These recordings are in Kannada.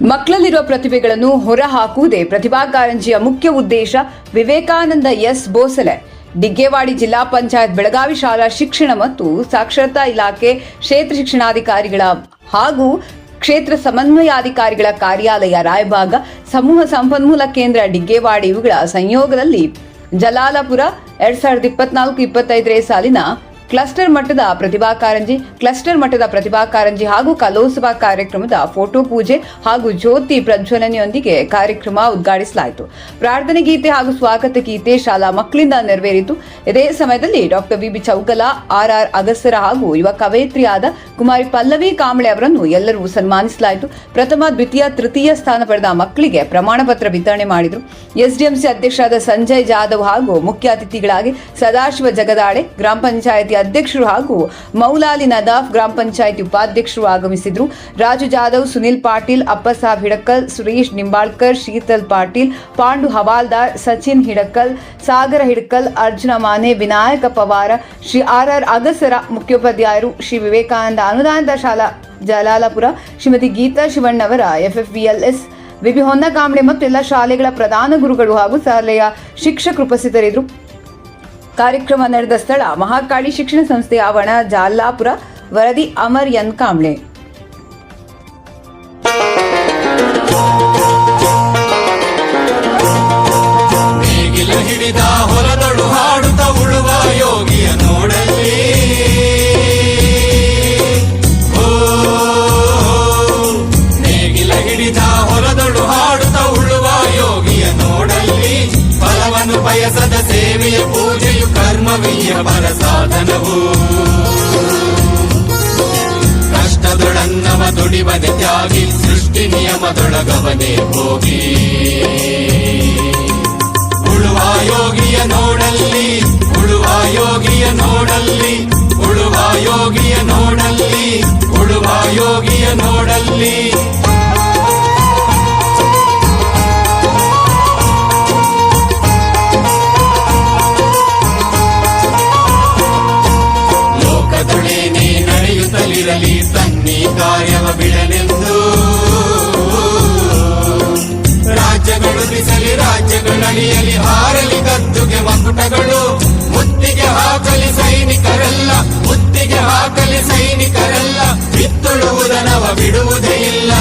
ಮಕ್ಕಳಲ್ಲಿರುವ ಪ್ರತಿಭೆಗಳನ್ನು ಹೊರಹಾಕುವುದೇ ಪ್ರತಿಭಾ ಕಾರಂಜಿಯ ಮುಖ್ಯ ಉದ್ದೇಶ ವಿವೇಕಾನಂದ ಎಸ್ ಬೋಸಲೆ. ಡಿಗ್ಗೇವಾಡಿ ಜಿಲ್ಲಾ ಪಂಚಾಯತ್ ಬೆಳಗಾವಿ ಶಾಲಾ ಶಿಕ್ಷಣ ಮತ್ತು ಸಾಕ್ಷರತಾ ಇಲಾಖೆ ಕ್ಷೇತ್ರ ಶಿಕ್ಷಣಾಧಿಕಾರಿಗಳ ಹಾಗೂ ಕ್ಷೇತ್ರ ಸಮನ್ವಯಾಧಿಕಾರಿಗಳ ಕಾರ್ಯಾಲಯ ರಾಯಭಾಗ, ಸಮೂಹ ಸಂಪನ್ಮೂಲ ಕೇಂದ್ರ ಡಿಗ್ಗೇವಾಡಿ ಇವುಗಳ ಸಂಯೋಗದಲ್ಲಿ ಜಲಾಲಪುರ ಎರಡ್ ಸಾವಿರದ ಇಪ್ಪತ್ನಾಲ್ಕು ಇಪ್ಪತ್ತೈದನೇ ಸಾಲಿನ ಕ್ಲಸ್ಟರ್ ಮಟ್ಟದ ಪ್ರತಿಭಾ ಕಾರಂಜಿ, ಕ್ಲಸ್ಟರ್ ಮಟ್ಟದ ಪ್ರತಿಭಾ ಕಾರಂಜಿ ಹಾಗೂ ಕಲೋತ್ಸವ ಕಾರ್ಯಕ್ರಮದ ಫೋಟೋ ಪೂಜೆ ಹಾಗೂ ಜ್ಯೋತಿ ಪ್ರಜ್ವಲನೆಯೊಂದಿಗೆ ಕಾರ್ಯಕ್ರಮ ಉದ್ಘಾಟಿಸಲಾಯಿತು. ಪ್ರಾರ್ಥನೆ ಗೀತೆ ಹಾಗೂ ಸ್ವಾಗತ ಗೀತೆ ಶಾಲಾ ಮಕ್ಕಳಿಂದ ನೆರವೇರಿತು. ಇದೇ ಸಮಯದಲ್ಲಿ doctor VB Chougala, R R Agasar ಹಾಗೂ ಯುವ ಕವಯಿತ್ರಿಯಾದ ಕುಮಾರಿ ಪಲ್ಲವಿ ಕಾಂಬಳೆ ಅವರನ್ನು ಎಲ್ಲರೂ ಸನ್ಮಾನಿಸಲಾಯಿತು. ಪ್ರಥಮ, ದ್ವಿತೀಯ, ತೃತೀಯ ಸ್ಥಾನ ಪಡೆದ ಮಕ್ಕಳಿಗೆ ಪ್ರಮಾಣ ಪತ್ರ ವಿತರಣೆ ಮಾಡಿದರು. ಎಸ್ಡಿಎಂಸಿ ಅಧ್ಯಕ್ಷರಾದ ಸಂಜಯ್ ಜಾಧವ್ ಹಾಗೂ ಮುಖ್ಯ ಅತಿಥಿಗಳಾಗಿ ಸದಾಶಿವ ಜಗದಾಳೆ, ಗ್ರಾಮ ಪಂಚಾಯಿತಿ ಅಧ್ಯಕ್ಷರು ಹಾಗೂ ಮೌಲಾಲಿ ನದಾಫ್ ಗ್ರಾಮ ಪಂಚಾಯಿತಿ ಉಪಾಧ್ಯಕ್ಷರು ಆಗಮಿಸಿದ್ರು. ರಾಜು ಜಾಧವ್, ಸುನಿಲ್ ಪಾಟೀಲ್, ಅಪ್ಪಸಾಬ್ ಹಿಡಕಲ್, ಸುರೇಶ್ ನಿಂಬಾಳ್ಕರ್, ಶೀತಲ್ ಪಾಟೀಲ್, ಪಾಂಡು ಹವಾಲ್ದಾರ್, ಸಚಿನ್ ಹಿಡಕಲ್, ಸಾಗರ ಹಿಡಕಲ್, ಅರ್ಜುನ ಮಾನೆ, ವಿನಾಯಕ ಪವಾರ, ಶ್ರೀ ಆರ್ ಆರ್ ಅಗಸರ ಮುಖ್ಯೋಪಾಧ್ಯಾಯರು, ಶ್ರೀ ವಿವೇಕಾನಂದ ಅನುದಾನದ ಶಾಲಾ ಜಲಾಲಪುರ, ಶ್ರೀಮತಿ ಗೀತಾ ಶಿವಣ್ಣವರ ಎಫ್ಎಫ್ಬಿಎಲ್ಎಸ್ ವಿಬಿ ಹೊನ್ನಕಾಂಬಳೆ ಮತ್ತು ಎಲ್ಲ ಶಾಲೆಗಳ ಪ್ರಧಾನ ಗುರುಗಳು ಹಾಗೂ ಶಾಲೆಯ ಶಿಕ್ಷಕರು ಉಪಸ್ಥಿತರಿದ್ದರು. ಕಾರ್ಯಕ್ರಮ ನಡೆದ ಸ್ಥಳ ಮಹಾಕಾಳಿ ಶಿಕ್ಷಣ ಸಂಸ್ಥೆ ಆವರಣ ಜಾಲಾಪುರ ವರದಿ ಅಮರ್ ಎನ್ ಕಾಂಬ್ಳೆ. ಪೂಜೆಯು ಕರ್ಮವೀಯ ಬಲ ಸಾಧನವು. ಕಷ್ಟದೊಡನ್ನವ ದುಡಿವನೆ ತ್ಯಾಗಿ, ಸೃಷ್ಟಿ ನಿಯಮದೊಳಗವನೇ ಹೋಗಿ ಉಳುವ ಯೋಗಿಯ ನೋಡಲ್ಲಿ, ಉಳುವ ಯೋಗಿಯ ನೋಡಲ್ಲಿ, ಉಳುವ ಯೋಗಿಯ ನೋಡಲ್ಲಿ, ಉಳುವ ಯೋಗಿಯ ನೋಡಲ್ಲಿ. ಬಿತ್ತುಳುವುದನವ ಬಿಡುವುದೇ ಇಲ್ಲ.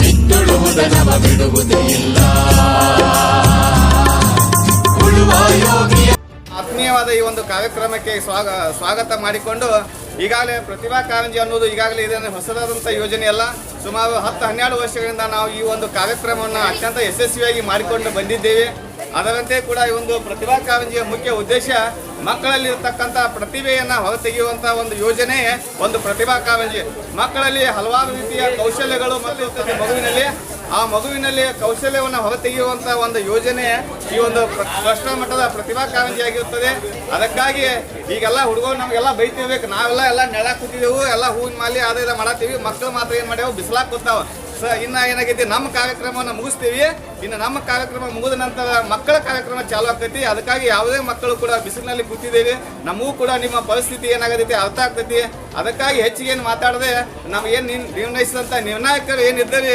ಬಿತ್ತುಳುವುದನವ ಬಿಡುವುದೇ ಇಲ್ಲ. ಆತ್ಮೀಯವಾದ ಈ ಒಂದು ಕಾರ್ಯಕ್ರಮಕ್ಕೆ ಸ್ವಾಗ ಸ್ವಾಗತ ಮಾಡಿಕೊಂಡು ಈಗಾಗಲೇ ಪ್ರತಿಭಾ ಕಾರಂಜಿ ಅನ್ನೋದು ಈಗಾಗಲೇ ಇದನ್ನು ಹೊಸದಾದಂಥ ಯೋಜನೆ ಅಲ್ಲ ಸುಮಾರು ಹತ್ತು ಹನ್ನೆರಡು ವರ್ಷಗಳಿಂದ ನಾವು ಈ ಒಂದು ಕಾರ್ಯಕ್ರಮವನ್ನು ಅತ್ಯಂತ ಯಶಸ್ವಿಯಾಗಿ ಮಾಡಿಕೊಂಡು ಬಂದಿದ್ದೇವೆ. ಅದರಂತೆ ಕೂಡ ಈ ಒಂದು ಪ್ರತಿಭಾ ಕಾರಂಜಿಯ ಮುಖ್ಯ ಉದ್ದೇಶ ಮಕ್ಕಳಲ್ಲಿರ್ತಕ್ಕಂಥ ಪ್ರತಿಭೆಯನ್ನು ಹೊರತೆಗೆಯುವಂಥ ಒಂದು ಯೋಜನೆ, ಒಂದು ಪ್ರತಿಭಾ ಕಾರಂಜಿ. ಮಕ್ಕಳಲ್ಲಿ ಹಲವಾರು ರೀತಿಯ ಕೌಶಲ್ಯಗಳು ಮತ್ತು ಮಗುವಿನಲ್ಲಿ, ಆ ಮಗುವಿನಲ್ಲಿ ಕೌಶಲ್ಯವನ್ನು ಹೊರತೆಗೆಯುವಂಥ ಒಂದು ಯೋಜನೆ ಈ ಒಂದು ಕೃಷ್ಣ ಮಟ್ಟದ ಪ್ರತಿಭಾ ಕಾರಂಜಿ ಆಗಿರುತ್ತದೆ. ಅದಕ್ಕಾಗಿ ಈಗೆಲ್ಲ ಹುಡುಗರು ನಮಗೆಲ್ಲ ಬೈತಿರ್ಬೇಕು. ನಾವೆಲ್ಲ ಎಲ್ಲ ನೆಲ ಕೂತಿದ್ದೆವು ಎಲ್ಲ ಹೂವಿನ ಮಾಲಿ ಇದು ಮಾಡತ್ತೀವಿ. ಮಕ್ಕಳು ಮಾತ್ರ ಏನು ಮಾಡ್ಯಾವ? ಬಿಸಿಲಾಗ ಕೂತಾವ. ಸ ಇನ್ನು ಏನಾಗೈತಿ, ನಮ್ಮ ಕಾರ್ಯಕ್ರಮವನ್ನು ಮುಗಿಸ್ತೀವಿ. ಇನ್ನು ನಮ್ಮ ಕಾರ್ಯಕ್ರಮ ಮುಗಿದ ನಂತರ ಮಕ್ಕಳ ಕಾರ್ಯಕ್ರಮ ಚಾಲು ಆಗ್ತೈತಿ. ಅದಕ್ಕಾಗಿ ಯಾವುದೇ ಮಕ್ಕಳು ಕೂಡ ಬಿಸಿಲಿನಲ್ಲಿ ಕೂತಿದ್ದೇವೆ. ನಮಗೂ ಕೂಡ ನಿಮ್ಮ ಪರಿಸ್ಥಿತಿ ಏನಾಗತೈತಿ ಅರ್ಥ ಆಗ್ತೈತಿ. ಅದಕ್ಕಾಗಿ ಹೆಚ್ಚಿಗೆ ಏನು ಮಾತಾಡದೆ ನಮ್ಗೆ ಏನು ನಿರ್ಣಯಿಸಿದಂಥ ನಿರ್ಣಾಯಕರು ಏನಿದ್ದರೆ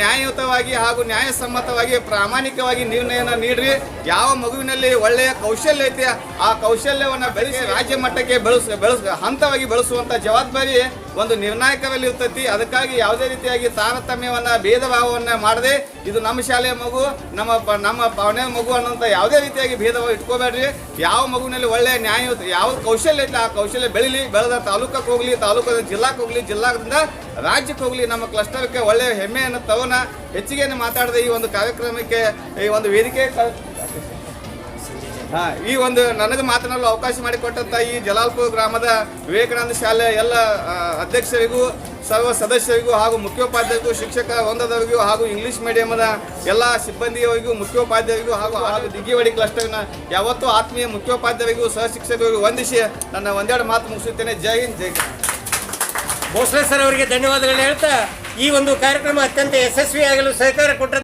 ನ್ಯಾಯಯುತವಾಗಿ ಹಾಗೂ ನ್ಯಾಯಸಮ್ಮತವಾಗಿ ಪ್ರಾಮಾಣಿಕವಾಗಿ ನಿರ್ಣಯನ ನೀಡ್ರಿ. ಯಾವ ಮಗುವಿನಲ್ಲಿ ಒಳ್ಳೆಯ ಕೌಶಲ್ಯ ಐತಿ ಆ ಕೌಶಲ್ಯವನ್ನು ಬೆಳೆಸಿ ರಾಜ್ಯ ಮಟ್ಟಕ್ಕೆ ಬೆಳೆಸ ಬೆಳೆಸ, ಹಂತವಾಗಿ ಬೆಳೆಸುವಂತ ಜವಾಬ್ದಾರಿ ಒಂದು ನಿರ್ಣಾಯಕರಲ್ಲಿ ಇರ್ತೈತಿ. ಅದಕ್ಕಾಗಿ ಯಾವುದೇ ರೀತಿಯಾಗಿ ತಾರತಮ್ಯವನ್ನ ಭೇದ ಭಾವವನ್ನ ಮಾಡದೆ ಇದು ನಮ್ಮ ಶಾಲೆಯ ಮಗು, ನಮ್ಮ ನಮ್ಮ ಪಾವನೆಯ ಮಗು ಅನ್ನೋಂಥ ಯಾವುದೇ ರೀತಿಯಾಗಿ ಭೇದ ಭಾವ ಇಟ್ಕೋಬೇಡ್ರಿ. ಯಾವ ಮಗುವಿನಲ್ಲಿ ಒಳ್ಳೆಯ ನ್ಯಾಯ, ಯಾವ ಕೌಶಲ್ಯ ಇಲ್ಲ ಆ ಕೌಶಲ್ಯ ಬೆಳಿಲಿ. ಬೆಳೆದ ತಾಲೂಕಕ್ಕೆ ಹೋಗ್ಲಿ, ತಾಲೂಕದ ಜಿಲ್ಲಾಕ್ಕೆ ಹೋಗ್ಲಿ, ಜಿಲ್ಲಾದಿಂದ ರಾಜ್ಯಕ್ಕೆ ಹೋಗ್ಲಿ. ನಮ್ಮ ಕ್ಲಸ್ಟರ್ಗೆ ಒಳ್ಳೆಯ ಹೆಮ್ಮೆಯನ್ನು ತಗೋಣ ಹೆಚ್ಚಿಗೆ ಮಾತಾಡದೆ ಈ ಒಂದು ಕಾರ್ಯಕ್ರಮಕ್ಕೆ, ಈ ಒಂದು ವೇದಿಕೆ ಈ ಒಂದು ನನಗೆ ಮಾತನಾಡಲು ಅವಕಾಶ ಮಾಡಿಕೊಟ್ಟಂತ ಈ ಜಲಾಲ್ಪುರ ಗ್ರಾಮದ ವಿವೇಕಾನಂದ ಶಾಲೆ ಎಲ್ಲ ಅಧ್ಯಕ್ಷರಿಗೂ, ಸರ್ವ ಸದಸ್ಯರಿಗೂ ಹಾಗೂ ಮುಖ್ಯೋಪಾಧ್ಯಾಯರಿಗೂ, ಶಿಕ್ಷಕ ಹೊಂದದವರಿಗೂ ಹಾಗೂ ಇಂಗ್ಲಿಷ್ ಮೀಡಿಯಂನ ಎಲ್ಲ ಸಿಬ್ಬಂದಿಯವರಿಗೂ, ಮುಖ್ಯೋಪಾಧ್ಯಾಯರಿಗೂ ಹಾಗೂ ಹಾಗೂ ದಿಗ್ಗಿವಡಿ ಕ್ಲಸ್ಟರ್ನ ಯಾವತ್ತೂ ಆತ್ಮೀಯ ಮುಖ್ಯೋಪಾಧ್ಯಾಯರಿಗೂ, ಸಹ ಶಿಕ್ಷಕರಿಗೂ ವಂದಿಸಿ ನನ್ನ ಒಂದೆರಡು ಮಾತು ಮುಗಿಸುತ್ತೇನೆ ಜೈ ಹಿಂದ್, ಜೈ. ಭೋಸ್ಲೆ ಸರ್ ಅವರಿಗೆ ಧನ್ಯವಾದಗಳನ್ನ ಹೇಳ್ತಾ ಈ ಒಂದು ಕಾರ್ಯಕ್ರಮ ಅತ್ಯಂತ ಯಶಸ್ವಿಯಾಗಲು ಸಹಕಾರ ಕೊಟ್ಟ